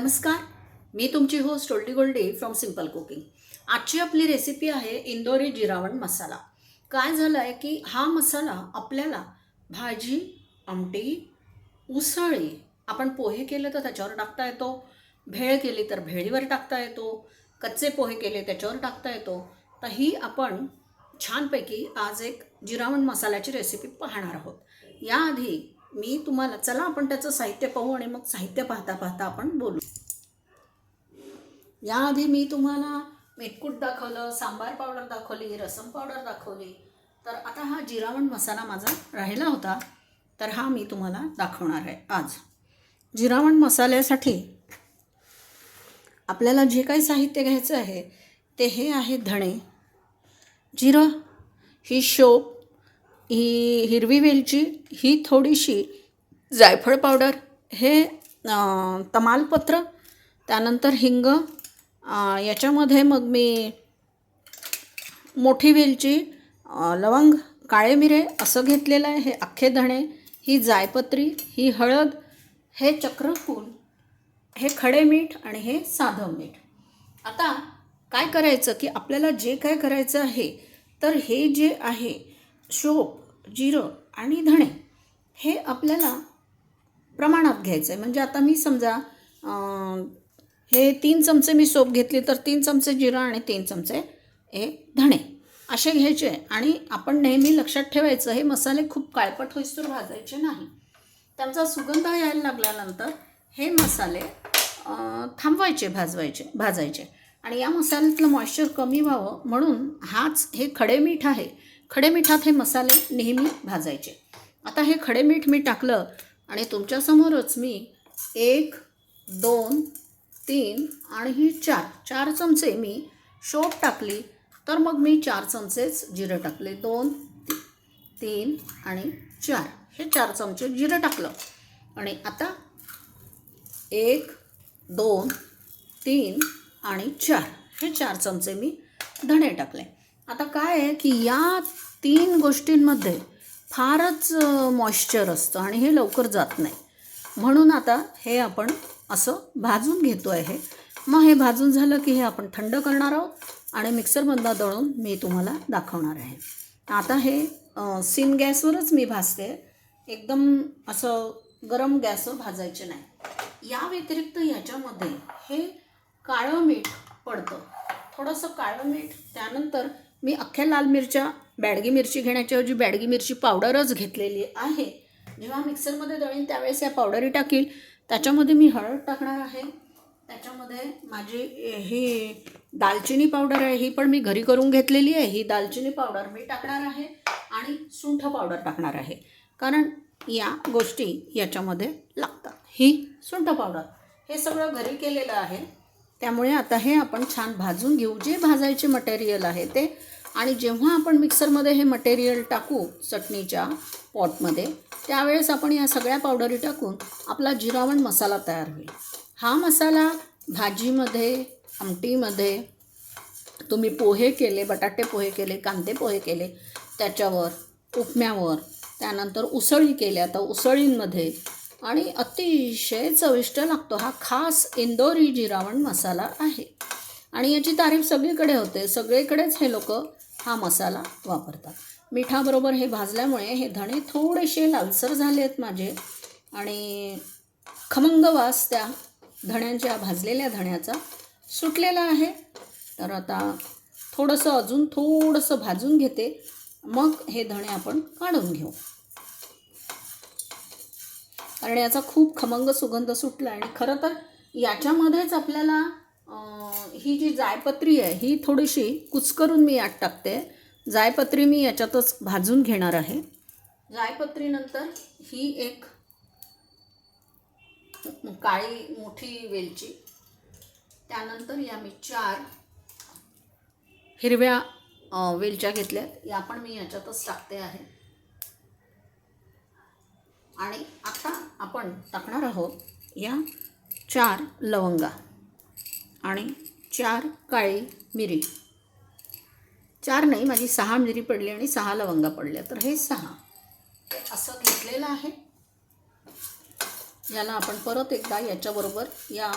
नमस्कार मी तुमची host oldie goldie from simple cooking आजची आपली रेसिपी आहे इंदोरी जिरावण मसाला. काय झालं आहे की हा मसाला आपल्याला भाजी आमटी उसळी आपण पोहे केले तर त्याच्यावर टाकता येतो. भेळ केली तर भेळीवर टाकता येतो. कच्चे पोहे केले त्याच्यावर टाकता येतो. तर ही आपण छानपैकी आज एक जिरावण मसाल्याची रेसिपी पाहणार आहोत. याआधी मी तुम्हाला चला आपण त्याचं साहित्य पाहू आणि मग साहित्य पाहता पाहता आपण बोलू. याआधी मी तुम्हाला मेटकूट दाखवलं सांबार पावडर दाखवली रसम पावडर दाखवली. तर आता हा जिरावण मसाला माझा राहिला होता. तर हा मी तुम्हाला दाखवणार आहे आज. जिरावण मसाल्यासाठी आपल्याला जे काही साहित्य घ्यायचं आहे ते हे आहे धणे. जिरं ही शोप ही हिरवी वेलची ही थोडीशी जायफळ पावडर हे तमालपत्र त्यानंतर हिंग याच्यामध्ये मग मी मोठी वेलची लवंग काळे मिरे असं घेतलेलं आहे हे अख्खे धणे ही जायपत्री ही हळद हे चक्रफूल हे खडे मीठ आणि हे साधं मीठ. आता काय करायचं की आपल्याला जे काय करायचं आहे तर हे जे आहे शोप जिरं आणि धणे हे आपल्याला प्रमाणात घ्यायचं आहे म्हणजे आता मी समजा हे तीन चमचे मी सोप घेतली तर तीन चमचे जिरं आणि तीन चमचे हे धणे असे घ्यायचे. आणि आपण नेहमी लक्षात ठेवायचं हे मसाले खूप काळपट होईस्तोवर भाजायचे नाही. त्यांचा सुगंध यायला लागल्यानंतर हे मसाले थांबवायचे भाजवायचे भाजायचे. आणि या मसाल्यातलं मॉइश्चर कमी व्हावं म्हणून हाच हे खडे मीठ आहे. खडे मिठात हे मसाले नेहमी भाजायचे. आता हे खडे मीठ मी टाकलं आणि तुमच्यासमोरच मी एक दोन तीन आणि ही चार चार चमचे मी शोप टाकली. तर मग मी चार चमचेच जिरं टाकले. दोन तीन आणि चार. हे चार चमचे जिरं टाकलं. आणि आता एक दोन तीन आणि चार. हे चार चमचे मी धणे टाकले. आता काय आहे की या तीन गोष्टींमध्ये फारच मॉइश्चर असतं आणि हे लवकर जात नाही. म्हणून आता हे आपण असं भाजून घेतो आहे मग हे भाजून झालं की हे आपण थंड करणार आहोत आणि मिक्सरमधला दळून मी तुम्हाला दाखवणार आहे. आता हे अ, सिम गॅसवरच मी भाजते. एकदम असं गरम गॅसवर भाजायचे नाही. या व्यतिरिक्त ह्याच्यामध्ये हे काळं मीठ पडतं. थोडंसं काळं मीठ त्यानंतर मी अख्ख्या लाल मिरच्या बॅडगी मिरची घेण्याच्याऐवजी बॅडगी मिरची पावडरच घेतलेली आहे. जेव्हा मिक्सरमध्ये दळीन त्यावेळेस या पावडरी टाकील. त्याच्यामध्ये मी हळद टाकणार आहे. त्याच्यामध्ये माझी ही दालचिनी पावडर आहे ही पण मी घरी करून घेतलेली आहे. ही दालचिनी पावडर मी टाकणार आहे आणि सुंठ पावडर टाकणार आहे. कारण या गोष्टी याच्यामध्ये लागतात. ही सुंठ पावडर. हे सगळं घरी केलेलं आहे. त्यामुळे आता हे आपण छान भाजून घेऊ. जे भाजायचे मटेरियल आहे ते. आणि जेव्हा आपण मिक्सरमध्ये हे मटेरियल टाकू चटणीच्या पॉटमध्ये त्यावेळेस आपण या सगळ्या पावडरी टाकून आपला जिरावण मसाला तयार होईल. हा मसाला भाजीमध्ये आमटीमध्ये तुम्ही पोहे केले बटाटे पोहे केले कांदे पोहे केले त्याच्यावर उपम्यावर त्यानंतर उसळी केल्या तर उसळींमध्ये आणि अतिशय चविष्ट लागतो. हा खास इंदोरी जिरावण मसाला आहे. आणि याची तारीफ सगळीकडे होते. सगळीकडेच हे लोक हा मसाला वापरतात. मिठाबरोबर हे भाजल्यामुळे हे धणे थोडेसे लालसर झाले आहेत माझे. आणि खमंग वास त्या धण्यांच्या भाजलेल्या धण्याचा सुटलेला आहे. तर आता थोडंसं अजून थोडंसं भाजून घेते. मग हे धणे आपण काढून घेऊ. कारण याचा खूप खमंग सुगंध सुटला आणि खरं तर याच्यामध्येच आपल्याला ही जी जायपत्री आहे ही थोडीशी कुचकरून मी यात टाकते. जायपत्री मी याच्यातच भाजून घेणार आहे. जायपत्रीनंतर ही एक काळी मोठी वेलची. त्यानंतर या मी चार हिरव्या वेलच्या घेतल्यात या पण मी याच्यातच टाकते आहे. आणि आता आपण टाकणार आहोत या चार लवंगा आणि चार काळी मिरी. चार नाही माझी सहा मिरी पडली आणि सहा लवंगा पडल्या. तर हे सहा. असं घेतलेलं आहे. याला आपण परत एकदा याच्याबरोबर या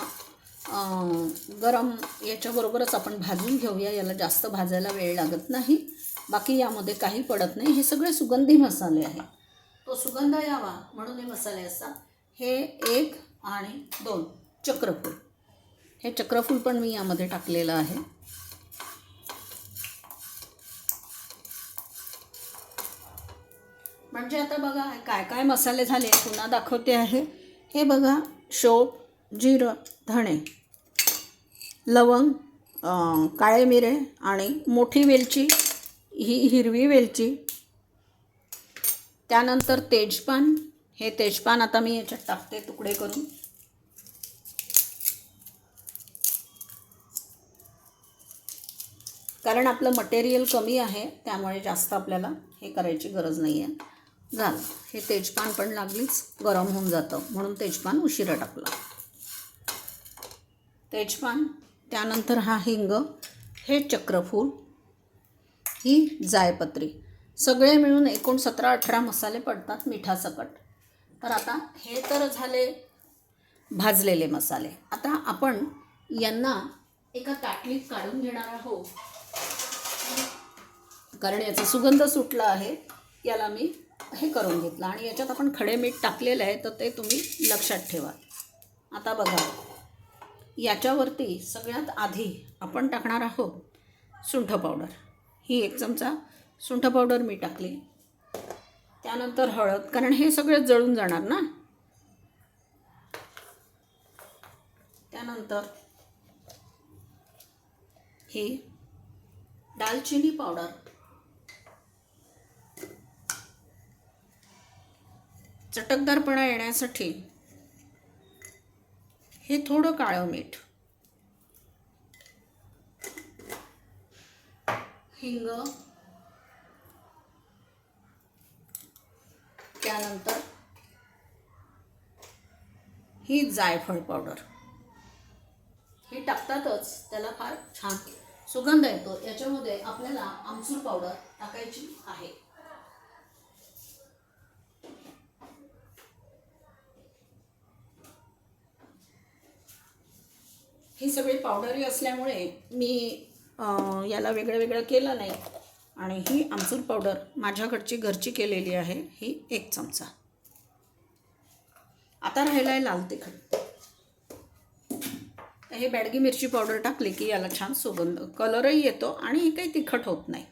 गरम याच्याबरोबरच आपण भाजून घेऊया. याला जास्त भाजायला वेळ लागत नाही. बाकी यामध्ये काही पडत नाही. हे सगळे सुगंधी मसाले आहेत. तो सुगंध यावा म्हणून हे मसाले असतात. हे एक आणि दोन चक्रफूल. हे चक्रफूल पण मी यामध्ये टाकलेलं आहे. म्हणजे आता बघा काय काय मसाले झाले पुन्हा दाखवते आहे. हे बघा शोप जिरं धणे लवंग काळे मिरे आणि मोठी वेलची ही हिरवी वेलची त्यानंतर तेजपान. हे तेजपान आता मी याच्यात टाकते तुकडे करून. कारण आपलं मटेरियल कमी आहे त्यामुळे जास्त आपल्याला हे करायची गरज नाही आहे झालं. हे तेजपान पण लागलीच गरम होऊन जातं. म्हणून तेजपान उशिरा टाकलं. तेजपान त्यानंतर हा हिंग हे चक्रफूल ही जायपत्री. सगळे मिळून एकूण सतरा अठरा मसाले पडतात मिठासकट. तर आता हे तर झाले भाजलेले मसाले. आता आपण यांना एका ताटलीत काढून घेणार आहोत. कारण याचा सुगंध सुटला आहे याला मी हे करून घेतलं. आणि याच्यात आपण खडे मीठ टाकलेलं आहे तर ते तुम्ही लक्षात ठेवा. आता बघा याच्यावरती सगळ्यात आधी आपण टाकणार आहोत सुंठ पावडर. ही एक चमचा सुंठ पावडर मी टाकली. त्यानंतर हळद कारण हे सगळं जळून जाणार ना? त्यानंतर ही दालचिनी पावडर. चटकदारपणा येण्यासाठी हे थोडं काळं मीठ हिंग त्यानंतर ही जायफळ पावडर ही टाकतातच त्याला फार छान सुगंध येतो. याच्यामध्ये आपल्याला आमसूर पावडर टाकायची आहे. ही सगळी पावडरी असल्यामुळे मी अं, याला वेगळं वेगळं केलं नाही. आणि ही आमचूर पावडर माझ्याकडची घरची केलेली आहे ही एक चमचा. आता राहिला आहे लाल तिखट. हे बॅडगी मिरची पावडर टाकली की याला छान सुगंध कलरही येतो आणि काही तिखट होत नाही.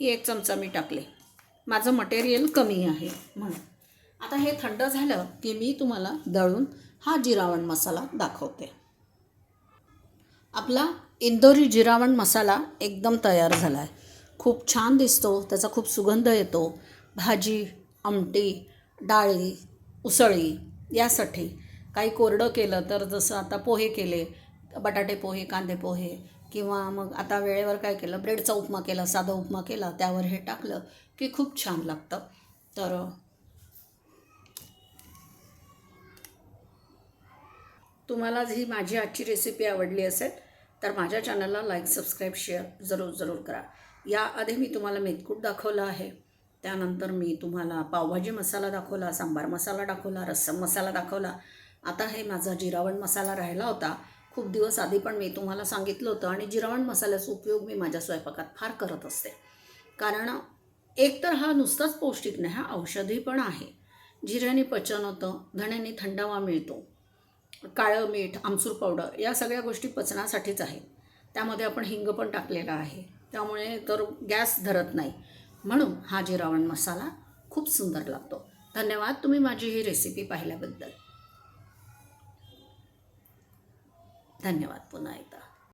ही एक चमचा मी टाकले. माझं मटेरियल कमी आहे म्हणून. आता हे थंड झालं की मी तुम्हाला दळून हा जिरावण मसाला दाखवते. आपला इंदोरी जिरावण मसाला एकदम तयार झाला आहे खूप छान दिसतो त्याचा खूप सुगंध येतो. भाजी आमटी डाळी उसळी यासाठी. काही कोरडं केलं तर जसं आता पोहे केले बटाटे पोहे कांदे पोहे किंवा मग आता वेळेवर काय केलं ब्रेडचा उपमा केला साधा उपमा केला त्यावर हे टाकलं की खूप छान लागतं. तर तुम्हाला ही माझी आजची रेसिपी आवडली असेल तर माझ्या चॅनलला लाईक सबस्क्राईब शेअर जरूर जरूर करा. याआधी मी तुम्हाला मेथकूट दाखवला आहे. त्यानंतर मी तुम्हाला पावभाजी मसाला दाखवला सांबार मसाला दाखवला रस्सम मसाला दाखवला. आता हे माझा जिरावण मसाला राहिला होता. खूप दिवस आधी पण मी तुम्हाला सांगितलं होतं आणि जिरावण मसाल्याचा उपयोग मी माझ्या स्वयंपाकात फार करत असते. कारण एक तर हा नुसताच पौष्टिक नाही हा औषधी पण आहे. जिऱ्याने पचन होतं धण्याने थंडावा मिळतो काळं मीठ आमसूर पावडर या सगळ्या गोष्टी पचनासाठीच आहेत. त्यामध्ये आपण हिंग पण टाकलेला आहे. त्यामुळे तर गॅस धरत नाही. म्हणून हा जिरावण मसाला खूप सुंदर लागतो. धन्यवाद तुम्ही माझी ही रेसिपी पाहिल्याबद्दल. धन्यवाद पुन्हा एकदा.